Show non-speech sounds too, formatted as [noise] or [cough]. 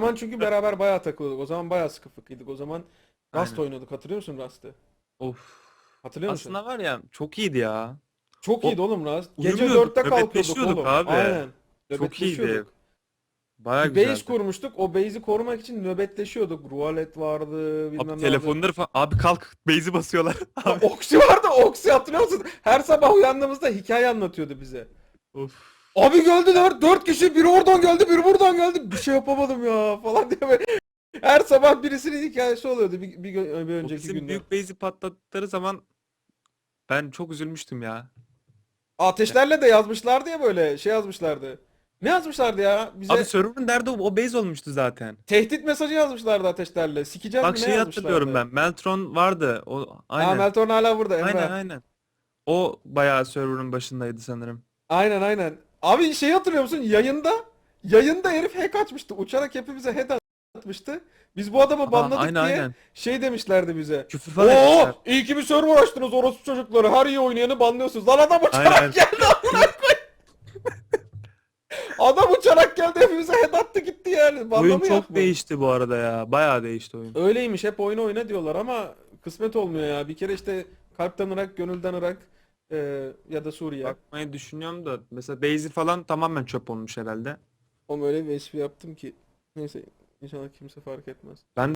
zaman çünkü beraber bayağı takılıyorduk. O zaman bayağı sıkı fıkıydık. O zaman Rust Aynen. oynuyorduk. Hatırlıyor musun Rust'ı? Of. Hatırlıyor musun? Aslında var ya çok iyiydi ya. Çok o- iyiydi oğlum Rust. Gece Uyumuyorduk, 4'te kalkıyorduk nöbetleşiyorduk oğlum. abi. Aynen. Çok iyiydi. Nöbetleşiyorduk. Baya Bir base güzeldi. kurmuştuk. O base'i korumak için nöbetleşiyorduk. Ruvalet vardı, bilmem ne Abi vardı. telefonları falan. Abi kalk base'i basıyorlar. [laughs] Ha, Oksi vardı. Oksi hatırlıyor musun? Her sabah uyandığımızda hikaye anlatıyordu bize. of. Abi geldiler. Dört kişi. Biri oradan geldi, biri buradan geldi. Bir şey yapamadım ya falan diye böyle. Her sabah birisinin hikayesi oluyordu bir, bir, gö- bir önceki bizim günde. büyük base'i patlattıkları zaman ben çok üzülmüştüm ya. Ateşlerle de yazmışlardı ya böyle şey yazmışlardı. Ne yazmışlardı ya? Bize Abi server'ın nerede o, o base olmuştu zaten. tehdit mesajı yazmışlardı ateşlerle. Sikeceğiz Bak mi ne şeyi hatırlıyorum yazmışlardı? ben. Meltron vardı. O Ha aynen. Meltorn hala burada Emre. Aynen aynen. O bayağı server'ın başındaydı sanırım. Aynen aynen. Abi şey hatırlıyor musun? Yayında yayında herif hack açmıştı. Uçarak hepimize head atmıştı. Biz bu adamı Aa, banladık aynen diye aynen. şey demişlerdi bize. Küfür falan Oo, etmişler. iyi ki bir server açtınız orospu çocukları. Her iyi oynayanı banlıyorsunuz. Lan adam uçarak Aynen. geldi amına koyayım. Adam uçarak geldi hepimize head attı gitti yani. Banla Oyun çok yapma? değişti bu arada ya. Bayağı değişti oyun. Öyleymiş hep oyna oyna diyorlar ama kısmet olmuyor ya. Bir kere işte kalpten Irak, gönülden Irak e, ya da Suriye. Bakmayı düşünüyorum da mesela base'i falan tamamen çöp olmuş herhalde. Oğlum öyle bir espri yaptım ki. Neyse inşallah kimse fark etmez. Ben